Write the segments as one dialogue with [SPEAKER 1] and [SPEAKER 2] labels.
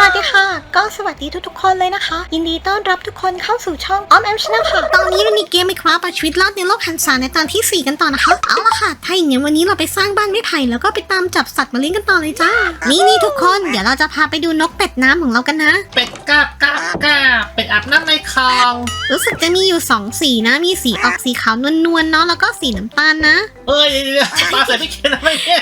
[SPEAKER 1] สวัสดีค่ะ ก็สวัสดีทุกๆคนเลยนะคะ ยินดีต้อนรับทุกคนเข้าสู่ช่องออมแอมชนะค่ะ ตอนนี้เรามีเกมไมครับเอาชีวิตรอดในโลกหันษาในตอนที่ 4 กันต่อนะคะ เอาละค่ะ ถ้าอย่างนี้นวันนี้เราไปสร้างบ้านไม้ไผ่แล้วก็ไปตามจับสัตว์มาเลี้ยงกันต่อเลยจ้า นี่นี่ทุกคน เดี๋ยวเราจะพาไปดูนกเป็ดน้ำของเรากันนะ
[SPEAKER 2] เป็ดกาบกาบกาบเป็ดอาบน้ำในคลอง
[SPEAKER 1] รู้สึกจะมีอยู่ 2 สีนะ มีสีออกสีขาวนวลๆเนาะ แล้วก็สีน้ำตาลนะ
[SPEAKER 2] เอ้ยเดี๋ยวๆปลาใส่พี่เคนอะไรเนี่ย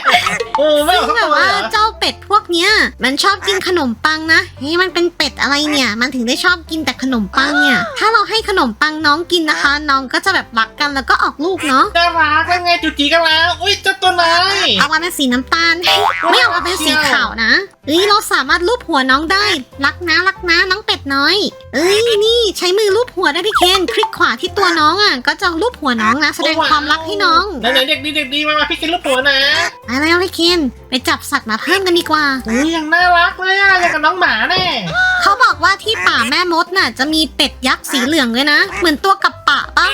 [SPEAKER 2] โอ้ไม่
[SPEAKER 1] ซึ่
[SPEAKER 2] เอา
[SPEAKER 1] ง
[SPEAKER 2] เข้า
[SPEAKER 1] แบบ
[SPEAKER 2] ตัวเล
[SPEAKER 1] ว่าย
[SPEAKER 2] เหรอ
[SPEAKER 1] เจ้าเป็ดพวกเนี้ย มันชอบกินขนมปังนะเฮ้ยมันเป็นเป็ดอะไรเนี่ย มันถึงได้ชอบกินแต่ขนมปังเนี่ย ถ้าเราให้ขนมปังน้องกินนะคะ น้องก็จะแบบรักกันแล้วก็ออกลูกเนาะ
[SPEAKER 2] น่ารักแล้วไงจุจีกันแล้วอุ้ยเจ้าตัวไหนาย
[SPEAKER 1] เอามาเป็นสีน้ำตาล ไม่เอามาเป็นสีขาวนะ เอ้ยเราสามารถลูบหัวน้องได้ รักนะรักนะน้องเป็ดน้อย เอ้ยนี่ใช้มือลูบหัวได้พี่เคนคลิกขวาที่ตัวน้องอะก็จะลูบหัวน้องนะแสดงความรักให้น้อง
[SPEAKER 2] ไหนๆเด็กดีเด็กดีมามาพี่เคนลูกตัวนะ
[SPEAKER 1] ไปแล้วพี่เคนไปจับสัตว์มาเพิ่มกันดีกว่า
[SPEAKER 2] อุ้ยยังน่ารักเลยอะอย่างกับน้องหมาแน่
[SPEAKER 1] เขาบอกว่าที่ป่าแม่มดน่ะ จะมีเป็ดยักษ์สีเหลืองเลยนะ เหมือนตัวกับปะปะ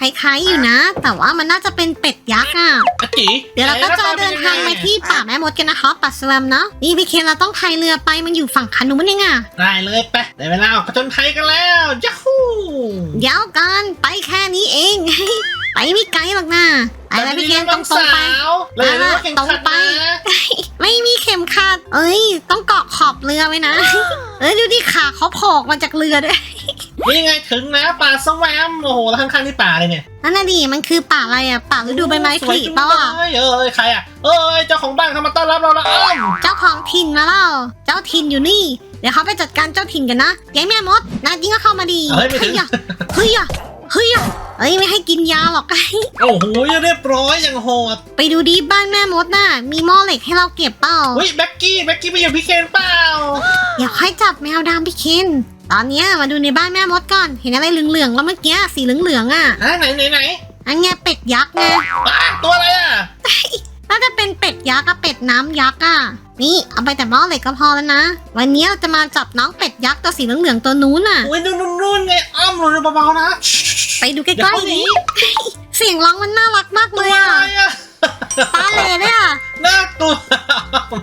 [SPEAKER 1] คล้ายๆอยู่นะ แต่ว่ามันน่าจะเป็นเป็ดยักษ์อะ
[SPEAKER 2] อาจิ
[SPEAKER 1] เดี๋ยวเราก็จะเดินทางไปที่ป่าแม่มดกันนะคะป่าสแวมเนาะนี่พี่เคนเราต้องพายเรือไปมันอยู่ฝั่งคันนู้นเองอะ
[SPEAKER 2] ได้เลยไปได้เวลาออกผจญภัยกันแล้วยัฮู
[SPEAKER 1] เดี๋ยวกันไปแค่นี้เอง ไปไม่ไกลหรอกนะไปแล้วพี่เคนตรงๆไป
[SPEAKER 2] เลยเรื่องเก่ง
[SPEAKER 1] ตรง
[SPEAKER 2] ขัด
[SPEAKER 1] ไป
[SPEAKER 2] นะ
[SPEAKER 1] ไม่มีเข็มขัด เอ้ย ต้องเกาะขอบเรือไว้นะ เอ้ยดูดิขาเขาโผล่ออกมาจากเรือด้วย
[SPEAKER 2] นี่ไงถึงแล้วป่าสแวมโอ้โหแล้วข้างๆนี่ป่าเลยเนี่ย
[SPEAKER 1] นั่นน่ะดิมันคือป่าอะไรอะป่าฤดูใบไม้ผลิเปล่าอะ
[SPEAKER 2] เอ้ยเอ้ยใครอะเอ้ยเจ้าของบ้านเขามาต้อนรับเราแล้วอ้อม
[SPEAKER 1] เจ้าของถิ่นมาแล้วเจ้าถิ่นอยู่นี่ เดี๋ยวเขาไปจัดการเจ้าถิ่นกันนะยายแม่มดนายจริงก็เข้ามาดี
[SPEAKER 2] เฮ้ยไม่ถึง
[SPEAKER 1] อะเฮ้ยอะ เฮ้ยอะเอ้ยไม่ให้กินยาหรอก
[SPEAKER 2] โอ้โหเรียบร้อยอย่างโหด
[SPEAKER 1] ไปดูดีบ้านแม่มดน่ะ มีหม้อเหล็กให้เราเก็บเปล่า
[SPEAKER 2] เฮ้ยแบ็กกี้แบ็กกี้ไปอยู่พี่เคนเปล่า
[SPEAKER 1] อย่าค่อยจับแมวดำพี่เคนตอนเนี้ยมาดูในบ้านแม่มดก่อน เห็นอะไรเหลืองๆแล้วเมื่อกี้สีเหลืองๆอะ
[SPEAKER 2] ฮะไหนไหนไหน
[SPEAKER 1] อันเนี้ยเป็ดยักษ์ไง
[SPEAKER 2] อ้าตัวอะไรอะ
[SPEAKER 1] น่าจะเป็นเป็ดยักษ์อะเป็ดน้ำยักษ์อะนี่เอาไปแต่หม้อเหล็กก็พอแล้วนะ วันนี้เราจะมาจับน้องเป็ดยักษ์ตัวสีเหลืองๆตัวนู้นน่ะ
[SPEAKER 2] อุ้ยนู่นนู่นนู่นไงอ้อมหลุดเบาๆนะ
[SPEAKER 1] ไปดูใก
[SPEAKER 2] เดี๋ยว
[SPEAKER 1] ล้
[SPEAKER 2] เขา
[SPEAKER 1] ๆ
[SPEAKER 2] หนี
[SPEAKER 1] ดิเสียงร้องมันน่ารักมากเล
[SPEAKER 2] ตัวย
[SPEAKER 1] อะ
[SPEAKER 2] อะไรอะ
[SPEAKER 1] ตาเหล่เนี่ย
[SPEAKER 2] น่ากลัว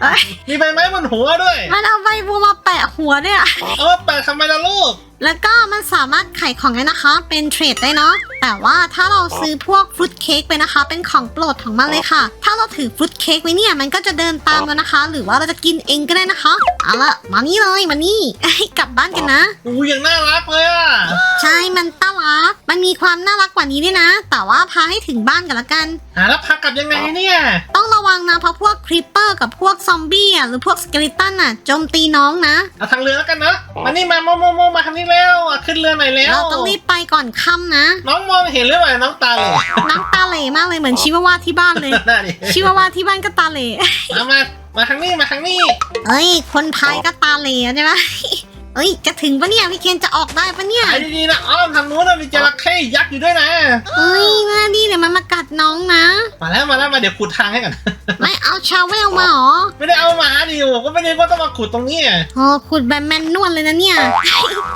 [SPEAKER 1] เอ้ย
[SPEAKER 2] มีใบไม้บนหัวด้วย
[SPEAKER 1] มันเอาใบบัวมาแปะหัวเนี่ย
[SPEAKER 2] เอามาแปะทำไมล่ะลูก
[SPEAKER 1] แล้วก็มันสามารถขายของได้นะคะ เป็นเทรดได้เนาะแต่ว่าถ้าเราซื้อพวกฟรุตเค้กไปนะคะ เป็นของโปรดของมันเลยค่ะ ถ้าเราถือฟรุตเค้กไว้เนี่ยมันก็จะเดินตามเรานะคะ หรือว่าเราจะกินเองก็ได้นะคะเอาละมานี่เลยมานี่กลับบ้านกันนะ
[SPEAKER 2] อุ้ยยังน่ารักเลยอะ
[SPEAKER 1] ใช่มันต้ารักมันมีความน่ารักกว่านี้ด้วยนะ แต่ว่าพาให้ถึงบ้านกันละกัน
[SPEAKER 2] หาแล้วพักกลับยังไงเนี่ย
[SPEAKER 1] ต้องระวังนะเพราะพวกครีปเปอร์กับพวกซอมบี้อะหรือพวกสเกลิตันอะโจมตีน้องนะ
[SPEAKER 2] เอาทางเรือแล้วกันนะมานี่มาโมโมโมมาทางนี้แล้วอะขึ้นเรือหน่อยแล้ว
[SPEAKER 1] เราต้องรีบไปก่อนค่ำนะ
[SPEAKER 2] น้องมองเห็นหรือเปล่าน้องตาเลย
[SPEAKER 1] น้องตาเหล่มากเลยเหมือนชิวาวาที่บ้านเลย
[SPEAKER 2] น่าดิ
[SPEAKER 1] ชิวาวาที่บ้านก็ตาเหล่
[SPEAKER 2] มามามาทางนี้มาทางนี้
[SPEAKER 1] เอ้ย คนพายก็ตาเหล่ใช่ไหม เอ้ยจะถึงปะเนี่ยพี่เคนจะออกได้ปะเนี่ย
[SPEAKER 2] ไปดีๆนะอ้อมทางนู้นนะมีจระเข้ยักษ์อยู่ด้วยนะ
[SPEAKER 1] เอ้ยมาดิเดี๋ยวมันมากัดน้องนะ
[SPEAKER 2] มาแล้วมาแล้วมาเดี๋ยวขุดทางให้กัน
[SPEAKER 1] ไม่เอาชาวเวลมาหรอ
[SPEAKER 2] ไม่ได้เอามาดิโอก็ไม่ได้ว่าต้องมาขุดตรงนี้อะ
[SPEAKER 1] โอ้ขุดแบบแมนนวลเลยนะเนี่ย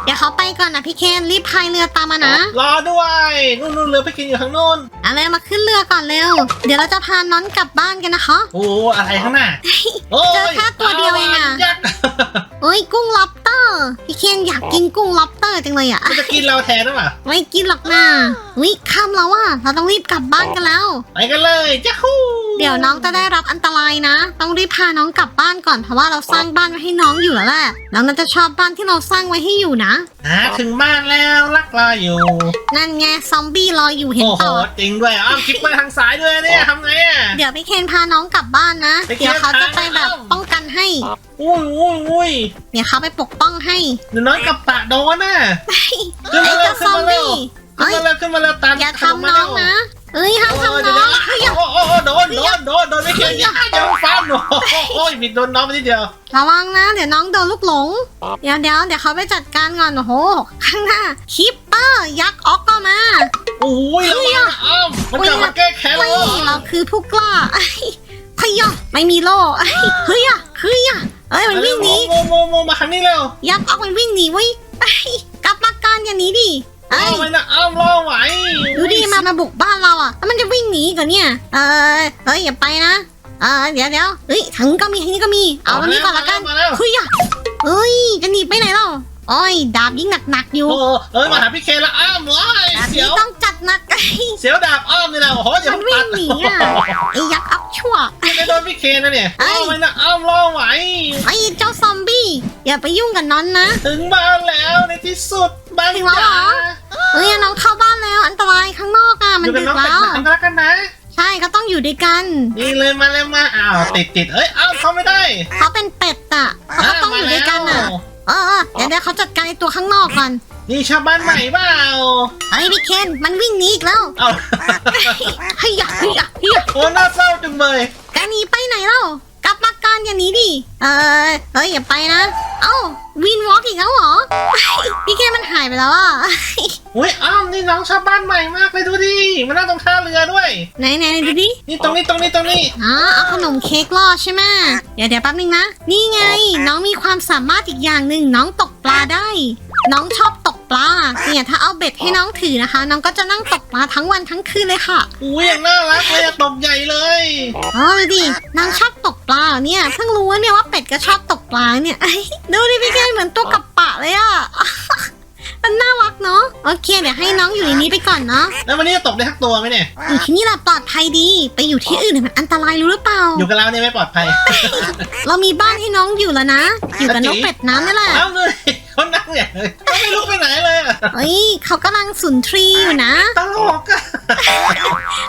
[SPEAKER 1] เดี๋ยวเขาไปก่อนนะพี่เคนรีบพายเรือตามมานะ
[SPEAKER 2] รอด้วยนู่นนู่นเรือไปกินอยู่ทางนู้น
[SPEAKER 1] อะไรมาขึ้นเรือก่อนเร็ว เดี๋ยวเราจะพาน้องกลับบ้านกันนะคะ
[SPEAKER 2] โอ้อะไรข้างหน้าโอ้ย
[SPEAKER 1] เจอแค่ตัวเดียวเองอะ
[SPEAKER 2] ยักษ์
[SPEAKER 1] เอ้ยกุ้งล็อบสเตอร์ พี่เคนอยากกินกุ้งล็อบสเตอร์จังเลยอะ
[SPEAKER 2] มันจะกินเราแทนหรือเปล่า
[SPEAKER 1] ไม่กินหรอกนะวิค่ำแล้วอะเราต้องรีบกลับบ้านกันแล้ว
[SPEAKER 2] ไปกันเลยจ้าฮู้
[SPEAKER 1] เดี๋ยวน้องจะได้รับอันตรายนะ ต้องรีบพาน้องกลับบ้านก่อนเพราะว่าเราสร้างบ้านไว้ให้น้องอยู่แล้วแหละน้องน่าจะชอบบ้านที่เราสร้างไว้ให้อยู่นะ
[SPEAKER 2] อ่าถึงบ้านแล้วรักรออยู่
[SPEAKER 1] นั่นไงซอมบี้รออยู่เห็น
[SPEAKER 2] โอ้โห
[SPEAKER 1] ต่อ
[SPEAKER 2] จริงด้วยอ้อมคลิกไปทางซ้ายด้วยเนี่ยทำไงอะ
[SPEAKER 1] เดี๋ยวพี่เคนพาน้องกลับบ้านนะ
[SPEAKER 2] ไปเคน
[SPEAKER 1] เดี๋ยวเขาจะไปแบบ
[SPEAKER 2] พาน้อง
[SPEAKER 1] ป้องกันให้
[SPEAKER 2] อุ้ยอุ้ยอุ้ย
[SPEAKER 1] เดี๋ยวเขาไปปกป้องให้
[SPEAKER 2] เดี๋ยวน้องกับปะโดนน่ะ ขึ้น
[SPEAKER 1] ไอ้
[SPEAKER 2] มาเร็ว
[SPEAKER 1] เจ้า
[SPEAKER 2] ขึ้
[SPEAKER 1] ซ
[SPEAKER 2] น
[SPEAKER 1] อม
[SPEAKER 2] มาเร็ว
[SPEAKER 1] บี้
[SPEAKER 2] ขึ้นมาเร็วขึ้นมาเร็วตาม
[SPEAKER 1] อย่าทำน้องนะเอ้ยห้าม
[SPEAKER 2] โอ้ย
[SPEAKER 1] ทำ
[SPEAKER 2] เดี๋ยว
[SPEAKER 1] น้อง
[SPEAKER 2] เดี๋ยวโอ้โอ้โอ้โดนโดนโดนโดนไม่เกี่ยวอย่าอย่าฟันโอ้โหโอ้ยผิดโดนน้องไปนิดเดียว
[SPEAKER 1] ระวังนะ เดี๋ยวน้องโดนลูกหลง เดี๋ยวเดี๋ยวเดี๋ยวเขาไปจัดการก่อนโอ้โหข้างหน้าคิปเปอร์ยักษ์ออกก็มา
[SPEAKER 2] โอ้ยระวังนะอ้อมมันกลับมาแก้แค้น
[SPEAKER 1] เฮ้
[SPEAKER 2] แล้
[SPEAKER 1] ยวเราคือผู้กล้าเอ้ยเฮ้ยอะไม่มีโล่เอ้ยเฮ้ยอะเฮ้ยอะ เอ้ยมันวิ่งหนี
[SPEAKER 2] โมโมโมมาทางนี้เร็ว
[SPEAKER 1] ยักษ์ออกมันวิ่งหนีเว้ยเอ้ยกลับมากันอย่าหนีดิเอ้
[SPEAKER 2] อ้
[SPEAKER 1] ย
[SPEAKER 2] อมไปนะอ้อมรอไหว
[SPEAKER 1] ดูดิมามาบุกบ้านเราอะแล้วมันจะวิ่งหนีก่อนเนี่ยเออเฮ้ยอย่าไปนะเออเดี๋ยวเดี๋ยวเฮ้ยทางนี้ก็มีทางนี้ก็มีเอาอันนี้ก่อนละกัน
[SPEAKER 2] มาแล้ว
[SPEAKER 1] เฮ้ยอะเอจะหนีไปไหนเล่า โอ้ย ดาบยิ่งหนักๆอยู่
[SPEAKER 2] โอ้เอ้ยมาหาพี่เคนละอ้ามเลย
[SPEAKER 1] แบบ
[SPEAKER 2] เสี
[SPEAKER 1] นี้
[SPEAKER 2] ยว
[SPEAKER 1] ต้องจัดหนัก
[SPEAKER 2] เสียวดาบอ้อมนี่นะโอ้โหอย่า
[SPEAKER 1] มัน
[SPEAKER 2] เพิ่
[SPEAKER 1] วิ่
[SPEAKER 2] ง
[SPEAKER 1] ง
[SPEAKER 2] ตัด
[SPEAKER 1] หนีอะไอ้ยักษ์อัพชั่ว
[SPEAKER 2] ไม่โดนพี่เคนนะเนี่ย
[SPEAKER 1] เอ้ย
[SPEAKER 2] อ้อมไปนะอ้อมรอไหว
[SPEAKER 1] ไอ้เจ้าซอมบี้อย่าไปยุ่งกับน้อนนะ
[SPEAKER 2] ถึงบ้านแล้วในที่สุดบ้าน
[SPEAKER 1] ถึงแล้วเหร
[SPEAKER 2] จ๋า
[SPEAKER 1] อเอ้ยน้องเข้าบ้านแล้วอันตรายข้างนอกอะ
[SPEAKER 2] อ
[SPEAKER 1] มัน
[SPEAKER 2] ยู่กับ
[SPEAKER 1] ดึก
[SPEAKER 2] น้องเป็ด
[SPEAKER 1] แล้ว
[SPEAKER 2] หนังก็แล้วกันนะ
[SPEAKER 1] ใช่ก็ต้องอยู่ด้วยกัน
[SPEAKER 2] นี่เลยมาเลยมาอ้าวติดติดเอ้ยอ้าวเข้าไม่ได้
[SPEAKER 1] เขาเป็นเป็ดอะเขาก็ต้องอยู่ด้วยกันอะ เออเออเดี๋ยวเดี๋ยวเขาจัดการไอ้ตัวข้างนอกก่อน
[SPEAKER 2] นี่ชาวบ้านใหม่เปล่า
[SPEAKER 1] เฮ้ยพี่เคนมันวิ่งหนีอีกแล้ว
[SPEAKER 2] เอา
[SPEAKER 1] เฮ้ยอย่าเฮ้ยอย่าเฮ้ยอย่า
[SPEAKER 2] โอ้น่าเศร้าจังเลย
[SPEAKER 1] แกหนีไปไหนเล่ากลับมากันอย่าหนีดิเออเฮ้ยอย่าไปนะ เอ้าวินวอล์กอีกแล้วเหรอพี่เคนมันหายไปแล้วอะ
[SPEAKER 2] อุ้ยอ้าวนี่น้องชาวบ้านใหม่มากเลยดูดิมานั่งตรงท่าเรือด้วย
[SPEAKER 1] ไหนไหนดูดิ
[SPEAKER 2] นี่ตรงนี้ตรงนี้ตรงนี้
[SPEAKER 1] อ๋อเอาขนมเค้กล่อใช่ไหมเดี๋ยวเดี๋ยวแป๊บนึงนะ นี่ไง น้องมีความสามารถอีกอย่างหนึ่งน้องตกปลาได้ น้องชอบตกปลา เนี่ยถ้าเอาเบ็ดให้น้องถือนะคะ น้องก็จะนั่งตกปลาทั้งวันทั้งคืนเลยค่ะ
[SPEAKER 2] อุ้ยอย่างน่ารักเลยอะตบใหญ่เลย
[SPEAKER 1] อ๋อดูดิน้องชอบตกปลาเหรอเนี่ยเพิ่งรู้ว่าเนี่ยว่าเป็ดก็ชอบตกปลาเนี่ย ดูดิพี่แกเหมือนตัวกับปะเลยอะมันน่ารักเนาะโอเคเดี๋ยวให้น้องอยู่ในนี้ไปก่อนเนาะ
[SPEAKER 2] แล้ววันนี้จะตกได้ทักตัวไหมเนี่ย
[SPEAKER 1] อยู่ที่นี่แหละปลอดภัยดีไปอยู่ที่อื่นเนี่ยมันอันตรายรู้หรือเปล่า
[SPEAKER 2] อยู่กับเราเนี่ยไม่ปลอดภัย
[SPEAKER 1] เรามีบ้านให้น้องอยู่แล้วนะ อยู่กับนกเป็ดน้ำนี่แหละ
[SPEAKER 2] เอ้าเลย เขานั่งเนี่ยเขาไม่ลุกไปไหนเลยอะ
[SPEAKER 1] เฮ้ยเขากำลังสุนทรีอยู่นะ
[SPEAKER 2] ตลกอะ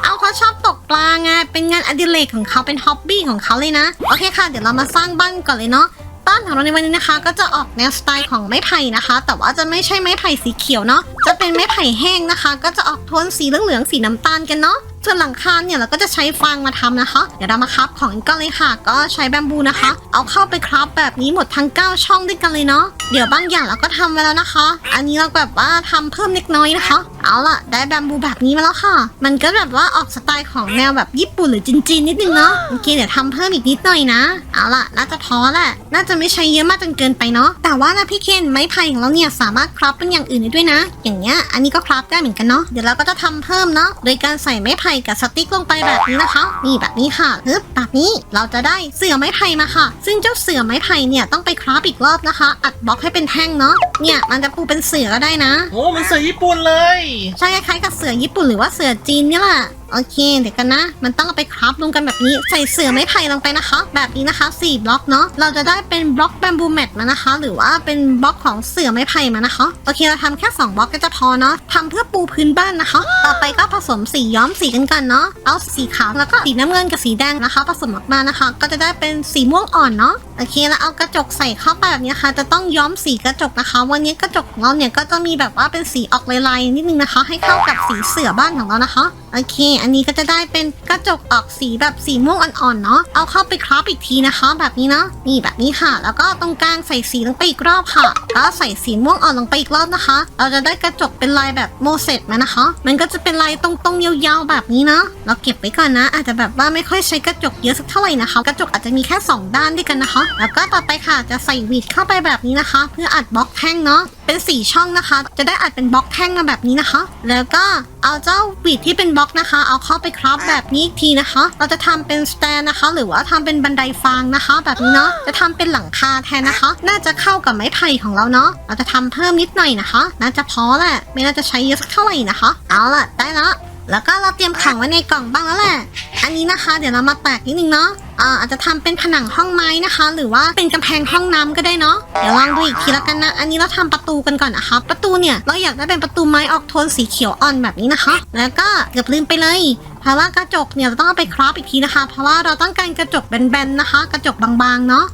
[SPEAKER 1] เอาเขาชอบตกปลาไงเป็นงานอดิเรกของเขาเป็นฮ็อบบี้ของเขาเลยนะ โอเคค่ะ เดี๋ยวเรามาสร้างบ้านก่อนเลยเนาะบ้านของเราในวันนี้นะคะ ก็จะออกแนวสไตล์ของไม้ไผ่นะคะ แต่ว่าจะไม่ใช่ไม้ไผ่สีเขียวเนาะจะเป็นไม้ไผ่แห้งนะคะ ก็จะออกโทนสีเหลืองๆสีน้ำตาลกันเนาะ ส่วนหลังคาเนี่ยเราก็จะใช้ฟางมาทำนะคะ เดี๋ยวเรามาครับของกันก่อนเลยค่ะ ก็ใช้แบมบูนะคะ เอาเข้าไปครับแบบนี้หมดทั้ง 9 ช่องด้วยกันเลยเนาะ เดี๋ยวบางอย่างเราก็ทำไว้แล้วนะคะ อันนี้เราแบบว่าทำเพิ่มเล็กน้อยนะคะ เอาล่ะ ได้แบมบูแบบนี้มาแล้วค่ะ มันก็แบบว่าออกสไตล์ของแนวแบบญี่ปุ่นหรือจีนๆนิดนึงเนาะ โอเคเดี๋ยวทำเพิ่มอีกนิดหน่อยนะ เอาล่ะ น่าจะพอแหละ น่าจะไม่ใช้เยอะมากจนเกินไปเนาะ แต่ว่านะพี่เคนไม้ไผ่ของเราเนี่ยสามารถคราฟเป็นอย่างอื่นได้ด้วยนะ อย่างเงี้ย อันนี้ก็คราฟได้เหมือนกันเนาะ เดี๋ยวเราก็จะทำเพิ่มเนาะ โดยการใส่ไม้ไผ่กับสติ๊กลงไปแบบนี้นะคะ นี่แบบนี้ค่ะปึ๊บแบบนี้เราจะได้เสื่อไม้ไผ่มาค่ะ ซึ่งเจ้าเสื่อไม้ไผ่เนี่ยต้องไปคราฟอีกรอบนะคะ อัดบล็อกให้เป็นแท่งเนาะเนี่ยมันจะปูเป็นเสื่อก็ได้นะ
[SPEAKER 2] โอ้มันเสือญี่ปุ่นเลย
[SPEAKER 1] ใช่คล้ายๆกับเสือญี่ปุ่นหรือว่าเสือจีนนี่แหละโอเคเดี๋ยวกันนะ มันต้องเอาไปคราฟรวมกันแบบนี้ใส่เสือไม้ไผ่ลงไปนะคะ แบบนี้นะคะ4บล็อกเนาะเราจะได้เป็นบล็อกแบมบูแมทมานะคะ หรือว่าเป็นบล็อกของเสือไม้ไผ่มานะคะโอเคเราทำแค่ 2 บล็อกก็จะพอเนาะทำเพื่อปูพื้นบ้านนะคะ ต่อไปก็ผสมสีย้อมสีกันกันเนาะเอาสีขาวแล้วก็สีน้ำเงินกับสีแดงนะคะ ผสมออกมานะคะ ก็จะได้เป็นสีม่วงอ่อนเนาะโอเคแล้วเอากระจกใส่เข้าไปแบบนี้นะคะจะต้องย้อมสีกระจกนะคะ วันนี้กระจกของเราเนี่ยก็จะมีแบบว่าเป็นสีออกลายๆนิดนึงนะคะ ให้เข้ากับสีเสือบ้านของเรานะคะโอเคอันนี้ก็จะได้เป็นกระจกออกสีแบบสีม่วงอ่อนๆเนาะเอาเข้าไปคราฟอีกทีนะคะ แบบนี้เนาะนี่แบบนี้ค่ะ แล้วก็ตรงกลางใส่สีลงไปอีกรอบค่ะแล้วใส่สีม่วงอ่อนลงไปอีกรอบนะคะ เราจะได้กระจกเป็นลายแบบโมเสสมานะคะ มันก็จะเป็นลายตรงๆยาวๆแบบนี้เนาะเราเก็บไว้ก่อนนะ อาจจะแบบว่าไม่ค่อยใช้กระจกเยอะสักเท่าไหร่นะคะ กระจกอาจจะมีแค่ 2 ด้านด้วยกันนะคะ แล้วก็ต่อไปค่ะจะใส่วีดเข้าไปแบบนี้นะคะ เพื่ออัดบล็อกแท่งเนาะ เป็นสีช่องนะคะ จะได้อัดเป็นบล็อกแท่งมาแบบนี้นะคะ แล้วก็เอาเจ้าวีดที่เป็นบล็อกนะคะ เอาเข้าไปคราฟแบบนี้อีกทีนะคะ เราจะทำเป็นสแตนนะคะ หรือว่าทำเป็นบันไดฟางนะคะ แบบนี้เนาะจะทำเป็นหลังคาแทนนะคะ น่าจะเข้ากับไม้ไผ่ของเราเนาะเราจะทำเพิ่มนิดหน่อยนะคะ น่าจะพอแหละไม่น่าจะใช้เยอะสักเท่าไหร่นะคะ เอาล่ะได้แล้ว แล้วก็เราเตรียมของไว้ในกล่องบ้างแล้วแหละ อันนี้นะคะ เดี๋ยวเรามาแตกนิดนึงเนาะอ่าอาจจะทำเป็นผนังห้องไม้นะคะ หรือว่าเป็นกำแพงห้องน้ำก็ได้เนาะ เดี๋ยวลองดูอีกทีละกันนะ อันนี้เราทำประตูกันก่อนนะคะ ประตูเนี่ยเราอยากได้เป็นประตูไม้ออกโทนสีเขียวอ่อนแบบนี้นะคะ แล้วก็เกือบลืมไปเลย เพราะว่ากระจกเนี่ยเราต้องเอาไปครอปอีกทีนะคะ เพราะว่าเราต้องการกระจกแบนๆนะคะ กระจกบางๆเนาะ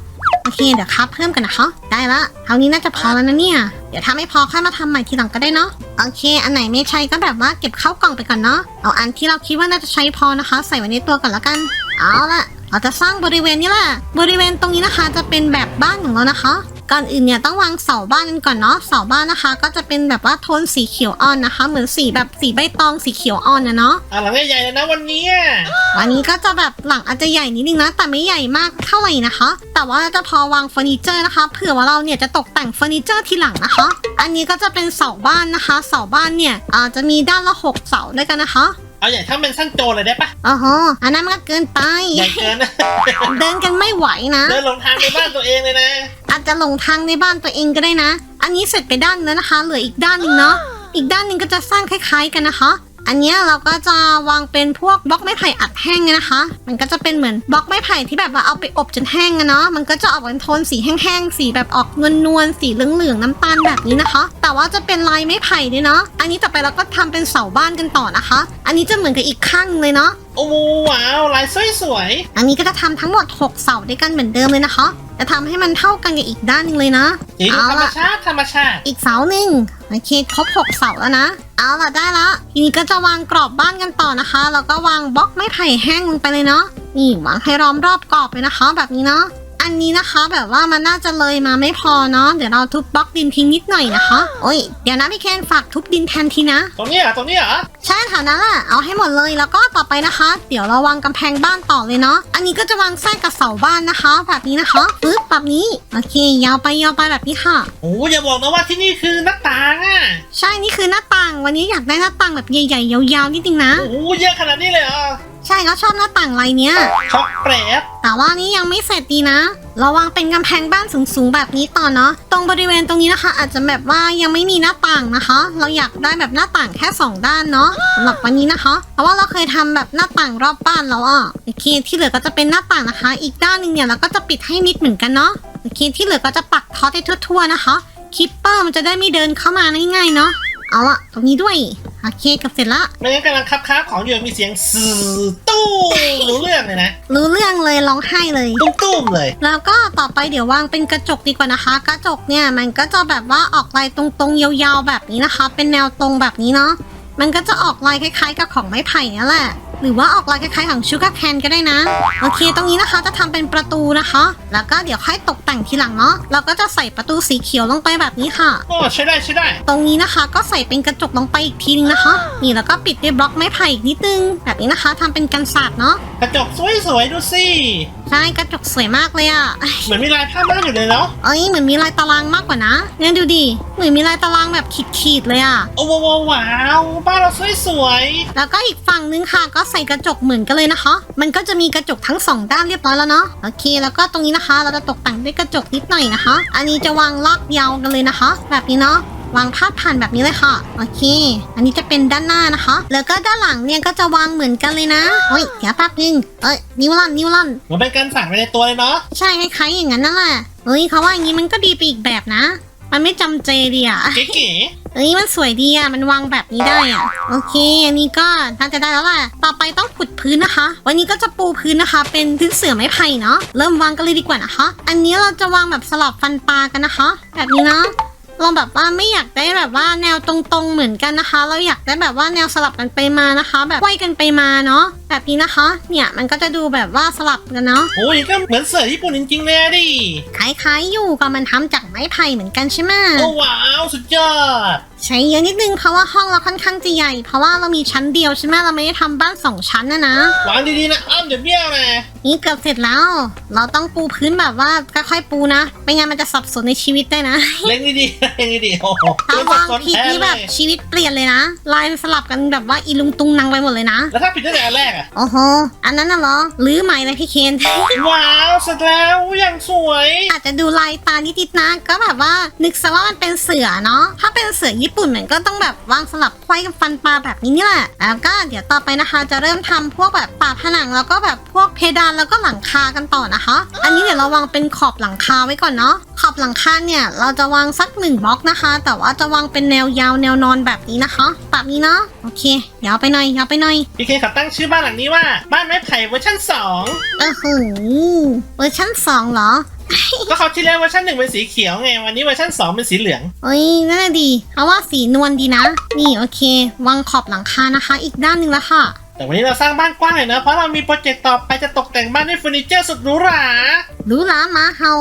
[SPEAKER 1] โอเคเดี๋ยวครับเพิ่มกันนะคะ ได้ละเท่านี้น่าจะพอแล้วนะเนี่ย เดี๋ยวถ้าไม่พอค่อยมาทำใหม่ทีหลังก็ได้เนาะ โอเค อันไหนไม่ใช้ก็แบบว่าเก็บเข้ากล่องไปก่อนเนาะ เอาอันที่เราคิดว่าน่าจะใช้พอนะคะ ใส่ไว้ในตัวก่อนละกัน เอาละเราจะสร้างบริเวณนี้แหละ บริเวณตรงนี้นะคะจะเป็นแบบบ้านของเรานะคะ ก่อนอื่นเนี่ยต้องวางเสาบ้านกันก่อนเนาะเสาบ้านนะคะ ก็จะเป็นแบบว่าโทนสีเขียวอ่อนนะคะ เหมือนสีแบบสีใบตองสีเขียวอ่อนนะเนาะ
[SPEAKER 2] อะหลังใหญ่ๆเลยนะวันนี้อะ
[SPEAKER 1] วันนี้ก็จะแบบหลังอาจจะใหญ่นิดนึงนะ แต่ไม่ใหญ่มากเท่าไหร่นะคะ แต่ว่าจะพอวางเฟอร์นิเจอร์นะคะเผื่อว่าเราเนี่ยจะตกแต่งเฟอร์นิเจอร์ทีหลังนะคะ อันนี้ก็จะเป็นเสาบ้านนะคะ เสาบ้านเนี่ยอาจจะมีด้านละหกเสาด้วยกันนะคะ
[SPEAKER 2] เอาใหญ่ถ้าเป็นสั้นโจรเลยได้ปะ
[SPEAKER 1] โอ้โหอันนั้นมันก็เกินไป
[SPEAKER 2] ใหญ่เกินนะ
[SPEAKER 1] เดินกันไม่ไหวนะ
[SPEAKER 2] เดินหลงทางในบ้านตัวเองเลยนะ
[SPEAKER 1] อาจจะหลงทางในบ้านตัวเองก็ได้นะ อันนี้เสร็จไปด้านแล้วนะคะ เหลืออีกด้านหนึ่งเนาะ อีกด้านหนึ่งก็จะสร้างคล้ายๆกันนะคะ อันเนี้ยเราก็จะวางเป็นพวกบล็อกไม้ไผ่อัดแห้งนะคะ มันก็จะเป็นเหมือนบล็อกไม้ไผ่ที่แบบว่าเอาไปอบจนแห้งอะเนาะ มันก็จะออกเป็นโทนสีแห้งๆ สีแบบออกนวลๆ สีเหลืองๆ น้ำตาลแบบนี้นะคะ แต่ว่าจะเป็นลายไม้ไผ่ด้วยเนาะ อันนี้ต่อไปเราก็ทำเป็นเสาบ้านกันต่อนะคะ อันนี้จะเหมือนกับอีกข้างเลยเนาะ
[SPEAKER 2] โอ้โหว้าวลายสวยสวย
[SPEAKER 1] อันนี้ก็จะทำทั้งหมด 6 เสาด้วยกันเหมือนเดิมเลยนะคะ จะทำให้มันเท่ากันกับอีกด้านหนึงเลยนะ
[SPEAKER 2] ๆสีดู
[SPEAKER 1] เอา
[SPEAKER 2] ธรรม
[SPEAKER 1] ละ
[SPEAKER 2] ชาติ ธรรมชาติ
[SPEAKER 1] อีกเสาหนึ่ง โอเคครบหกเสาแล้วนะ เอาละได้ละทีนี้ก็จะวางกรอบบ้านกันต่อนะคะ แล้วก็วางบล็อกไม้ไผ่แห้งลงไปเลยเนาะนี่วางให้ล้อมรอบกรอบเลยนะคะ แบบนี้เนาะ อันนี้นะคะ แบบว่ามันน่าจะเลยมาไม่พอเนาะเดี๋ยวเราทุบบล็อกดินทิ้งนิดหน่อยนะคะโอ้ยเดี๋ยวนะพี่เคนฝากทุบดินแทนทีนะ
[SPEAKER 2] ตรงนี้เหรอตรงนี้เหรอ
[SPEAKER 1] ใช่แถวนั้นแหละเอาให้หมดเลยแล้วก็ต่อไปนะคะ เดี๋ยวเราวางกำแพงบ้านต่อเลยเนาะอันนี้ก็จะวางแทรกกับเสาบ้านนะคะ แบบนี้นะคะปึ๊บแบบนี้โอเค ยาวไปยาวไปแบบนี้ค่ะ
[SPEAKER 2] โอ้อย่าบอกนะว่าที่นี่คือหน้าต่างอะ
[SPEAKER 1] ใช่นี่คือหน้าต่างวันนี้อยากได้หน้าต่างแบบใหญ่ๆยาวๆนิดนึงนะ
[SPEAKER 2] โอ้โหเยอะขนาดนี้เลยเหรอ
[SPEAKER 1] ใช่เขาชอบหน้าต่างลายเนี้ย
[SPEAKER 2] ช็อกแปรด
[SPEAKER 1] แต่ว่านี้ยังไม่เสร็จดีนะเราวางเป็นกำแพงบ้านสูงๆแบบนี้ต่อเนาะ ตรงบริเวณตรงนี้นะคะ อาจจะแบบว่ายังไม่มีหน้าต่างนะคะ เราอยากได้แบบหน้าต่างแค่สองด้านเนาะสำหรับวันนี้นะคะ เพราะว่าเราเคยทำแบบหน้าต่างรอบบ้านแล้วอะ โอเค ที่เหลือก็จะเป็นหน้าต่างนะคะ อีกด้านหนึ่งเนี่ยเราก็จะปิดให้มิดเหมือนกันเนาะ โอเค ที่เหลือก็จะปักท็อตให้ทั่วๆนะคะ คิปเปอร์มันจะได้ไม่เดินเข้ามาง่ายๆเนาะ เอาละตรงนี้ด้วยโอเคเกับเสร็จละ
[SPEAKER 2] ไม่งั้นกำลังคับค้าของอยู่มีเสียงสื่อตู้รู้เรื่องเลยนะ
[SPEAKER 1] รู้เรื่องเลยร้องไห้เลย
[SPEAKER 2] ตุ้มๆเลย
[SPEAKER 1] แล้วก็ต่อไปเดี๋ยววางเป็นกระจกดีกว่านะคะ กระจกเนี่ยมันก็จะแบบว่าออกลายตรงๆยาวๆแบบนี้นะคะ เป็นแนวตรงแบบนี้เนาะมันก็จะออกลายคล้ายๆ กับของไม้ไผ่นั่นแหละ หรือว่าออกลายคล้ายๆของชูการ์แคนก็ได้นะ โอเค ตรงนี้นะคะจะทำเป็นประตูนะคะ แล้วก็เดี๋ยวค่อยตกแต่งทีหลังเนาะเราก็จะใส่ประตูสีเขียวลงไปแบบนี้ค่ะ
[SPEAKER 2] โอ้ใช้ได้ใช้ได้
[SPEAKER 1] ตรงนี้นะคะก็ใส่เป็นกระจกลงไปอีกทีนึงนะคะ นี่แล้วก็ปิดด้วยบล็อกไม้ไผ่อีกนิดนึง แบบนี้นะคะทำเป็นกันศาสตร์เนาะ
[SPEAKER 2] กระจกสวยๆดูสิ
[SPEAKER 1] ใช่กระจกสวยมากเลยอะ
[SPEAKER 2] เหมือนมีลายผ้าม่านอยู่เลยเนาะ
[SPEAKER 1] เอ้ยเหมือนมีลายตารางมากกว่านะเนี่ยดูดิเหมือนมีลายตารางแบบขีดๆเลยอะ
[SPEAKER 2] โอ้โหว้าวบ้านเราสวย
[SPEAKER 1] แล้วก็อีกฝั่งนึงค่ะ ก็ใส่กระจกเหมือนกันเลยนะคะ มันก็จะมีกระจกทั้งสองด้านเรียบร้อยแล้วเนาะโอเค แล้วก็ตรงนี้นะคะ เราจะตกแต่งด้วยกระจกนิดหน่อยนะคะ อันนี้จะวางลากยาวกันเลยนะคะ แบบนี้เนาะ วางพาดผ่านแบบนี้เลยค่ะ โอเค อันนี้จะเป็นด้านหน้านะคะ แล้วก็ด้านหลังเนี่ยก็จะวางเหมือนกันเลยนะเฮ้ยเดี๋ยวแป๊บนึงเอ้ยนิ้วลั่นนิ้วลั่น
[SPEAKER 2] ๆเหมือนเป็นการสั่งไปในตัวเลยเนาะ
[SPEAKER 1] ใช่คล้ายๆอย่างนั้นนั่นแหละเฮ้ยเขาว่าอย่างนี้มันก็ดีไปอีกแบบนะ มันไม่จำเจดีอะ
[SPEAKER 2] เก๋
[SPEAKER 1] เอ้ยมันสวยดีอะ มันวางแบบนี้ได้อะ โอเค อันนี้ก็น่าจะได้แล้วแหละ ต่อไปต้องขุดพื้นนะคะ วันนี้ก็จะปูพื้นนะคะ เป็นพื้นเสื่อไม้ไผ่เนาะ เริ่มวางกันเลยดีกว่านะคะ อันนี้เราจะวางแบบสลับฟันปลากันนะคะ แบบนี้เนาะ เราแบบว่าไม่อยากได้แบบว่าแนวตรงๆเหมือนกันนะคะ เราอยากได้แบบว่าแนวสลับกันไปมานะคะ แบบไขว้กันไปมาเนาะแบบนี้นะคะ เนี่ยมันก็จะดูแบบว่าสลับกันเนาะ
[SPEAKER 2] ๆโอ้ยก็เหมือนเสือญี่ปุ่นจริงๆเลยอะดิ
[SPEAKER 1] คล้ายๆอยู่ก็มันทำจากไม้ไผ่เหมือนกันใช่ไหม
[SPEAKER 2] โอ้ว้าวสุดยอด
[SPEAKER 1] ใช้เยอะนิดนึงเพราะว่าห้องเราค่อนข้างจะใหญ่ เพราะว่าเรามีชั้นเดียวใช่ไหมเราไม่ได้ทำบ้านสองชั้นนะนะ
[SPEAKER 2] วางดีๆนะอ้อมเดี๋ยวเบี้ยวนะ
[SPEAKER 1] นี่เกือบเสร็จแล้ว เราต้องปูพื้นแบบว่าค่อยๆปูนะไม่งั้นมันจะสับสนในชีวิตได้นะ
[SPEAKER 2] เล่นดีๆเล่นดีๆโอ้โห
[SPEAKER 1] ถ้าวาง
[SPEAKER 2] สับสน
[SPEAKER 1] ผิด
[SPEAKER 2] แท้
[SPEAKER 1] นี่
[SPEAKER 2] เล
[SPEAKER 1] แบบ
[SPEAKER 2] ย
[SPEAKER 1] ชีวิตเปลี่ยนเลยนะลายมันสลับกันแบบว่าอีลุงตุงนังไปหมดเลยนะ
[SPEAKER 2] แล้วถ้าผิดตั้งแต่อันแรกอะ
[SPEAKER 1] โอ้โหอันนั้นน่ะเหรอลื้อใหม่เลยพี่เคน
[SPEAKER 2] ว้าวเสร็จแล้วอย่างสวย
[SPEAKER 1] อาจจะดูลายตานิดๆนะก็แบบว่านึกซะว่ามันเป็นเสือเนาะถ้าเป็นเสือญี่ปุ่นมันก็ต้องแบบวางสลับไขว้กับฟันปลาแบบนี้นี่แหละแล้วก็เดี๋ยวต่อไปนะคะ จะเริ่มทำพวกแบบปาผนังแล้วก็แบบพวกเพดานแล้วก็หลังคากันต่อนะคะ อันนี้เดี๋ยวเราวางเป็นขอบหลังคาไว้ก่อนเนาะขอบหลังคาเนี่ยเราจะวางสักหนึ่งบล็อกนะคะ แต่ว่าจะวางเป็นแนวยาวแนวนอนแบบนี้นะคะ แบบนี้เนาะโอเคยาวไปหน่อยยาวไปหน่อย
[SPEAKER 2] พี่เคเขาตั้งชื่อบ้านหลังนี้ว่าบ้านไม้ไผ่เวอร์ชันสอง
[SPEAKER 1] เออหือเวอร์ชั่นสองเหรอ
[SPEAKER 2] ก็เขาที่แล้วเวอร์ชันหนึ่งเป็นสีเขียวไง วันนี้เวอร์ชันสองเป็นสีเหลือง
[SPEAKER 1] เอ้ยน่าดีเพราะว่าสีนวลดีนะ นี่โอเค วางขอบหลังคานะคะ อีกด้านหนึ่งแล้วค่ะ
[SPEAKER 2] แต่วันนี้เราสร้างบ้านกว้างเลยนะ เพราะเรามีโปรเจกต์ต่อไปจะตกแต่งบ้านด้วยเฟอร์นิเจอร์สุดหรูหรา
[SPEAKER 1] รู้ละมาเฮา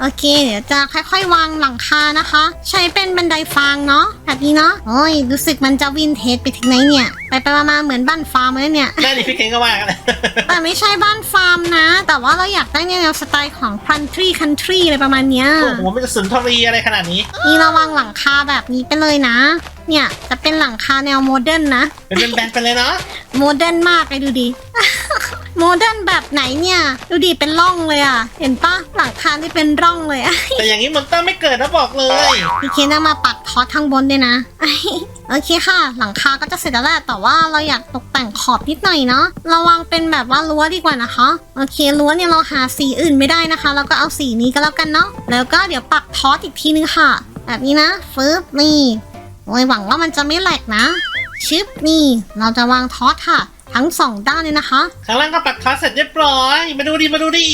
[SPEAKER 1] โอเค เดี๋ยวจะค่อยๆ วางหลังคานะคะ ใช้เป็นบันไดฟางเนาะแบบนี้เนาะโอ้ยรู้สึกมันจะวินเทจไปถึงไหนเนี่ย ไปไปๆมาๆเหมือนบ้านฟาร์มเลยเนี่ย
[SPEAKER 2] ได้ดิพี่เคนก็ว่ากันเลย
[SPEAKER 1] แต่ไม่ใช่บ้านฟาร์มนะ แต่ว่าเราอยากได้แนวสไตล์ของ country country อะไรประมาณเนี้ย
[SPEAKER 2] โอ้โหมันจะสุนทรีอะไรขนาดนี้
[SPEAKER 1] นี่เราวางหลังคาแบบนี้ไปเลยนะ เนี่ยจะเป็นหลังคาแนวโมเดิร์นนะ
[SPEAKER 2] เป็นแบนๆไปเลยเนาะ
[SPEAKER 1] โมเดิร์นมากเลยดูดิโมโมเดิร์นแบบไหนเนี่ย ดูดิเป็นร่องเลยอะ เห็นปะหลังคาที่เป็นร่องเลยอะ
[SPEAKER 2] แต่อย่างนี้มอนเตอร์ไม่เกิดนะบอกเลย
[SPEAKER 1] พี่เคนเอามาปักทอสข้างบนด้วยนะ โอเคค่ะ หลังคาก็จะเสร็จแล้วแหละแต่ว่าเราอยากตกแต่งขอบนิดหน่อยเนาะระวังเป็นแบบว่ารั้วดีกว่านะคะ โอเครั้วเนี่ยเราหาสีอื่นไม่ได้นะคะ เราก็เอาสีนี้ก็แล้วกันเนาะแล้วก็เดี๋ยวปักทอสอีกทีนึงค่ะ แบบนี้นะฟึบนี่ โอ้ยหวังว่ามันจะไม่แหลกนะชึบนี่เราจะวางทอสค่ะ ทั้งสองด้านเลยนะคะ
[SPEAKER 2] ข้างล่างก็ปักทอสเสร็จเรียบร้อย มาดูดิ มาดูดิ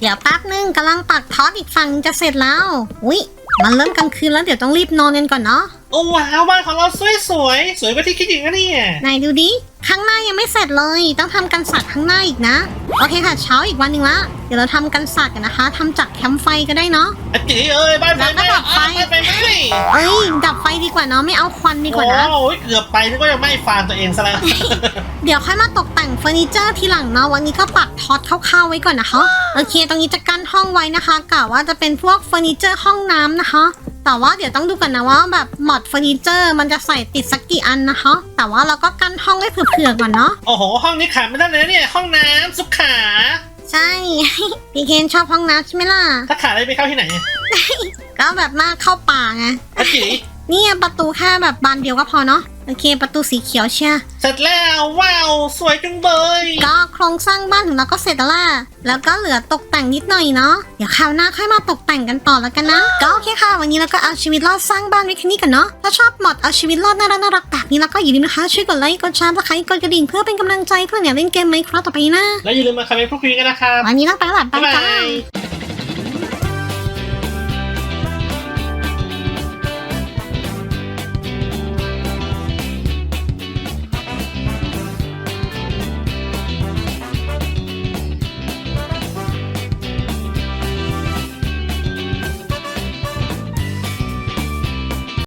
[SPEAKER 1] เดี๋ยวแป๊บนึงกำลังปักทอสอีกฝั่งจะเสร็จแล้ว อุ้ยมันเริ่มกลางคืนแล้วเดี๋ยวต้องรีบนอนกันก่อนเนาะ
[SPEAKER 2] โอ้ว้าวบ้านของเราสวยสวยๆสวยกว่าที่คิดอีกนะเนี่ย
[SPEAKER 1] ไหนดูดิข้างหน้ายังไม่เสร็จเลย ต้องทำกันศาสตร์ข้างหน้าอีกนะ โอเคค่ะเช้าอีกวันหนึ่งละ เดี๋ยวเราทำกันศาสตร์กันนะคะทำจากแคมป์ไฟก็ได้เนาะ
[SPEAKER 2] อะจีเอ้ยบ้านไฟไหม้
[SPEAKER 1] แล้วก็ดับไฟ
[SPEAKER 2] บ้านไฟไหม้
[SPEAKER 1] เอ้ยดับไฟดีกว่าเนาะไม่เอาควันดีกว่านะ
[SPEAKER 2] โอ้ยเกือบไปนึกว่าจะไหม้ฟาร์มตัวเองซะแล้ว
[SPEAKER 1] เดี๋ยวค่อยมาตกแต่งเฟอร์นิเจอร์ทีหลังเนาะวันนี้ก็ปักทอดคร่าวๆไว้ก่อนนะคะ โอเค ตรงนี้จะกั้นห้องไว้นะคะกะว่าจะเป็นพวกเฟอร์นิเจอร์ห้องน้ำนะคะ แต่ว่าเดี๋ยวต้องดูกันนะว่าแบบมอดเฟอร์นิเจอร์มันจะใส่ติดสักกี่อันนะคะ แต่ว่าเราก็กั้นห้องไว้เผื่อๆก่อนเนาะ
[SPEAKER 2] โอ้โห ห้องนี้ขาดไม่ได้เลยนะเนี่ย ห้องน้ำสุขา
[SPEAKER 1] ใช่ พี่เคนชอบห้องน้ำใช่ไหมล่ะ
[SPEAKER 2] ถ้าขาดอะไรไปเข้าที่ไหนอะ
[SPEAKER 1] ก็แบบมากเข้าป่าไง
[SPEAKER 2] อะจี
[SPEAKER 1] เนี่ยประตูแค่แบบบานเดียวก็พอเนาะ โอเค ประตูสีเขียวเชียร์
[SPEAKER 2] เสร็จแล้วว้าวสวยจุงเบย
[SPEAKER 1] ก็โครงสร้างบ้านของเราก็เสร็จแล้วล่ะแล้วก็เหลือตกแต่งนิดหน่อยเนาะเดี๋ยวคราวหน้าค่อยมาตกแต่งกันต่อแล้วกันนะ ก็โอเคค่ะ วันนี้เราก็เอาชีวิตรอดสร้างบ้านไว้แค่นี้กันเนาะถ้าชอบมอดเอาชีวิตรอดน่ารักน่ารักแบบนี้แล้วก็อย่าลืมนะคะช่วยกดไลค์กดแชร์กดไลค์กดกระดิ่งเพื่อเป็นกำลังใจเพื่อเนี่ยเล่นเกมไหมครับต่อไปนะ
[SPEAKER 2] แล้วอย่าลืมมาคอมเมนต์พูดคุยกันนะครับ
[SPEAKER 1] วันนี้ต้องไปแล้ว
[SPEAKER 2] บ๊าย
[SPEAKER 1] บ๊าย
[SPEAKER 2] บา
[SPEAKER 1] บาย
[SPEAKER 2] ย